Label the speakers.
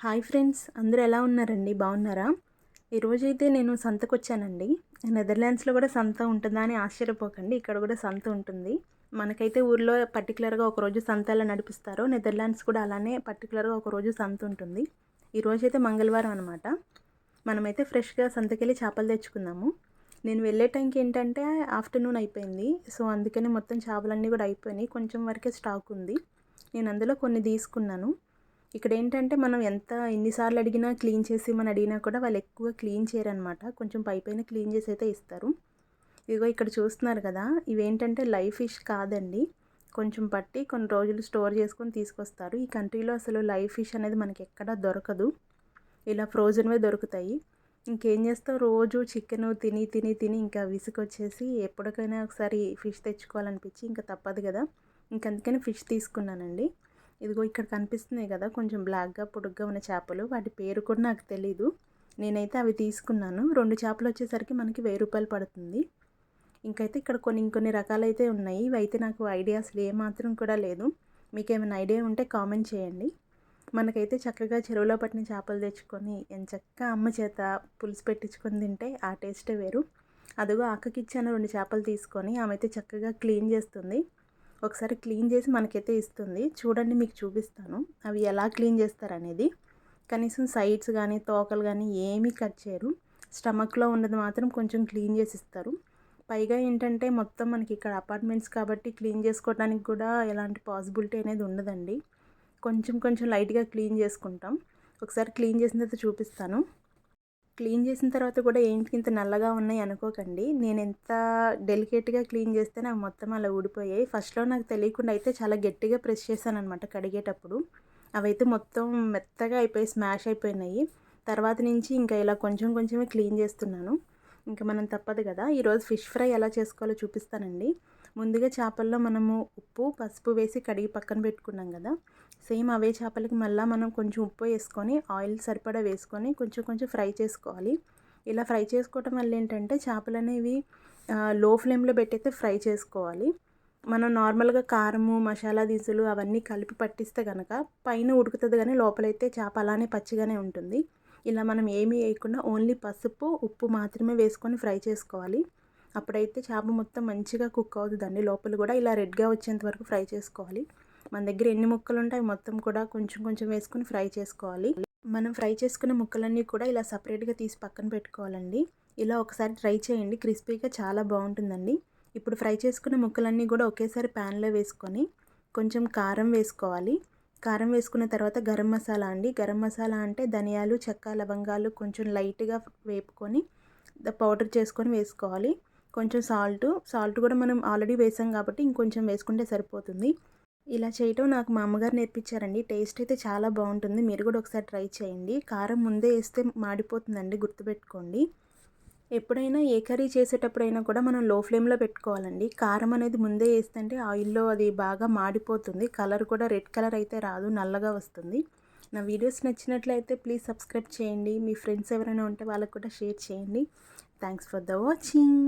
Speaker 1: Hi friends అందరూ ఎలా ఉన్నారండి? బాగున్నారా? ఈరోజైతే నేను సంతకు వచ్చానండి నెదర్లాండ్స్లో కూడా సంత ఉంటుందా అని ఆశ్చర్యపోకండి. ఇక్కడ కూడా సంత ఉంటుంది. మనకైతే ఊర్లో పర్టికులర్గా ఒకరోజు సంత ఎలా నడిపిస్తారో నెదర్లాండ్స్ కూడా అలానే పర్టికులర్గా ఒకరోజు సంత ఉంటుంది. ఈరోజైతే మంగళవారం అనమాట మనమైతే ఫ్రెష్గా సంతకెళ్ళి చేపలు తెచ్చుకుందాము. నేను వెళ్ళే టైంకి ఏంటంటే ఆఫ్టర్నూన్ అయిపోయింది. సో అందుకని మొత్తం చేపలన్నీ కూడా అయిపోయినాయి. కొంచెం వరకే స్టాక్ ఉంది. నేను అందులో కొన్ని తీసుకున్నాను. ఇక్కడ ఏంటంటే మనం ఎంత ఎన్నిసార్లు అడిగినా క్లీన్ చేసి మనం అడిగినా కూడా వాళ్ళు ఎక్కువ క్లీన్ చేయరనమాట. కొంచెం పై పైన క్లీన్ చేసి అయితే ఇస్తారు. ఇదిగో ఇక్కడ చూస్తున్నారు కదా ఇవేంటంటే లైవ్ ఫిష్ కాదండి. కొంచెం పట్టి కొన్ని రోజులు స్టోర్ చేసుకొని తీసుకొస్తారు. ఈ కంట్రీలో అసలు లైవ్ ఫిష్ అనేది మనకి ఎక్కడా దొరకదు. ఇలా ఫ్రోజన్వే దొరుకుతాయి. ఇంకేం చేస్తావు రోజు చికెన్ తిని తిని తిని ఇంకా విసుకొచ్చేసి ఎప్పటికైనా ఒకసారి ఫిష్ తెచ్చుకోవాలనిపించి ఇంకా తప్పదు కదా. ఇంకందుకని ఫిష్ తీసుకున్నానండి. ఇదిగో ఇక్కడ కనిపిస్తున్నాయి కదా కొంచెం బ్లాక్గా పొడుగ్గా ఉన్న చేపలు. వాటి పేరు కూడా నాకు తెలీదు. నేనైతే అవి తీసుకున్నాను. రెండు చేపలు వచ్చేసరికి మనకి వెయ్యి రూపాయలు పడుతుంది. ఇంకైతే ఇక్కడ కొన్ని ఇంకొన్ని రకాలైతే ఉన్నాయి. ఇవి అయితే నాకు ఐడియా అసలు ఏమాత్రం కూడా లేదు. మీకు ఏమైనా ఐడియా ఉంటే కామెంట్ చేయండి. మనకైతే చక్కగా చెరువులో పట్టిన చేపలు తెచ్చుకొని చక్కగా అమ్మ చేత పులుసు పెట్టించుకొని తింటే ఆ టేస్టే వేరు. అదిగో అక్కకిచ్చాను రెండు చేపలు తీసుకొని ఆమె అయితే చక్కగా క్లీన్ చేస్తుంది. ఒకసారి క్లీన్ చేసి మనకైతే ఇస్తుంది. చూడండి మీకు చూపిస్తాను. అవి ఎలా క్లీన్ చేస్తారనేది. కనీసం సైడ్స్ కానీ తోకలు కానీ ఏమీ కట్ చేయరు. స్టమక్లో ఉన్నది మాత్రం కొంచెం క్లీన్ చేసి ఇస్తారు. పైగా ఏంటంటే మొత్తం మనకి ఇక్కడ అపార్ట్మెంట్స్ కాబట్టి క్లీన్ చేసుకోవడానికి కూడా ఎలాంటి పాసిబిలిటీ అనేది ఉండదండి. కొంచెం కొంచెం లైట్గా క్లీన్ చేసుకుంటాం. ఒకసారి క్లీన్ చేసిన తర్వాత చూపిస్తాను. క్లీన్ చేసిన తర్వాత కూడా ఏంటి ఇంత నల్లగా ఉన్నాయి అనుకోకండి. నేను ఎంత డెలికేట్గా క్లీన్ చేస్తే నాకు మొత్తం అలా ఊడిపోయాయి. ఫస్ట్లో నాకు తెలియకుండా అయితే చాలా గట్టిగా ప్రెస్ చేశాను అనమాట కడిగేటప్పుడు. అవైతే మొత్తం మెత్తగా అయిపోయి స్మాష్ అయిపోయినాయి. తర్వాత నుంచి ఇంకా ఇలా కొంచెం కొంచెమే క్లీన్ చేస్తున్నాను. ఇంకా మనం తప్పదు కదా. ఈరోజు ఫిష్ ఫ్రై ఎలా చేసుకోవాలో చూపిస్తానండి. ముందుగా చేపల్లో మనము ఉప్పు పసుపు వేసి కడిగి పక్కన పెట్టుకున్నాం కదా. సేమ్ అవే చేపలకి మళ్ళీ మనం కొంచెం ఉప్పు వేసుకొని ఆయిల్ సరిపడా వేసుకొని కొంచెం కొంచెం ఫ్రై చేసుకోవాలి. ఇలా ఫ్రై చేసుకోవటం వల్ల ఏంటంటే చేపలు అనేవి లో ఫ్లేమ్లో పెట్టయితే ఫ్రై చేసుకోవాలి. మనం నార్మల్గా కారము మసాలా దినుసులు అవన్నీ కలిపి పట్టిస్తే కనుక పైన ఉడుకుతుంది కానీ లోపలైతే చేప అలానే పచ్చిగానే ఉంటుంది. ఇలా మనం ఏమీ వేయకుండా ఓన్లీ పసుపు ఉప్పు మాత్రమే వేసుకొని ఫ్రై చేసుకోవాలి. అప్పుడైతే చేప మొత్తం మంచిగా కుక్ అవుతుందండి. లోపల కూడా ఇలా రెడ్గా వచ్చేంత వరకు ఫ్రై చేసుకోవాలి. మన దగ్గర ఎన్ని ముక్కలు ఉంటాయి మొత్తం కూడా కొంచెం కొంచెం వేసుకుని ఫ్రై చేసుకోవాలి. మనం ఫ్రై చేసుకున్న ముక్కలన్నీ కూడా ఇలా సపరేట్గా తీసి పక్కన పెట్టుకోవాలండి. ఇలా ఒకసారి ట్రై చేయండి. క్రిస్పీగా చాలా బాగుంటుందండి. ఇప్పుడు ఫ్రై చేసుకున్న ముక్కలన్నీ కూడా ఒకేసారి ప్యాన్లో వేసుకొని కొంచెం కారం వేసుకోవాలి. కారం వేసుకున్న తర్వాత గరం మసాలా అండి. గరం మసాలా అంటే ధనియాలు చెక్క లవంగాలు కొంచెం లైట్గా వేపుకొని పౌడర్ చేసుకొని వేసుకోవాలి. కొంచెం సాల్ట్ సాల్ట్ కూడా మనం ఆల్రెడీ వేసాం కాబట్టి ఇంకొంచెం వేసుకుంటే సరిపోతుంది. ఇలా చేయటం నాకు మా అమ్మగారు నేర్పించారండి. టేస్ట్ అయితే చాలా బాగుంటుంది. మీరు కూడా ఒకసారి ట్రై చేయండి. కారం ముందే వేస్తే మాడిపోతుందండి గుర్తుపెట్టుకోండి. ఎప్పుడైనా ఏ కర్రీ చేసేటప్పుడైనా కూడా మనం లో ఫ్లేమ్లో పెట్టుకోవాలండి. కారం అనేది ముందే వేస్తుంటే ఆయిల్లో అది బాగా మాడిపోతుంది. కలర్ కూడా రెడ్ కలర్ అయితే రాదు నల్లగా వస్తుంది. నా వీడియోస్ నచ్చినట్లయితే ప్లీజ్ సబ్స్క్రైబ్ చేయండి. మీ ఫ్రెండ్స్ ఎవరైనా ఉంటే వాళ్ళకు కూడా షేర్ చేయండి. Thanks for the watching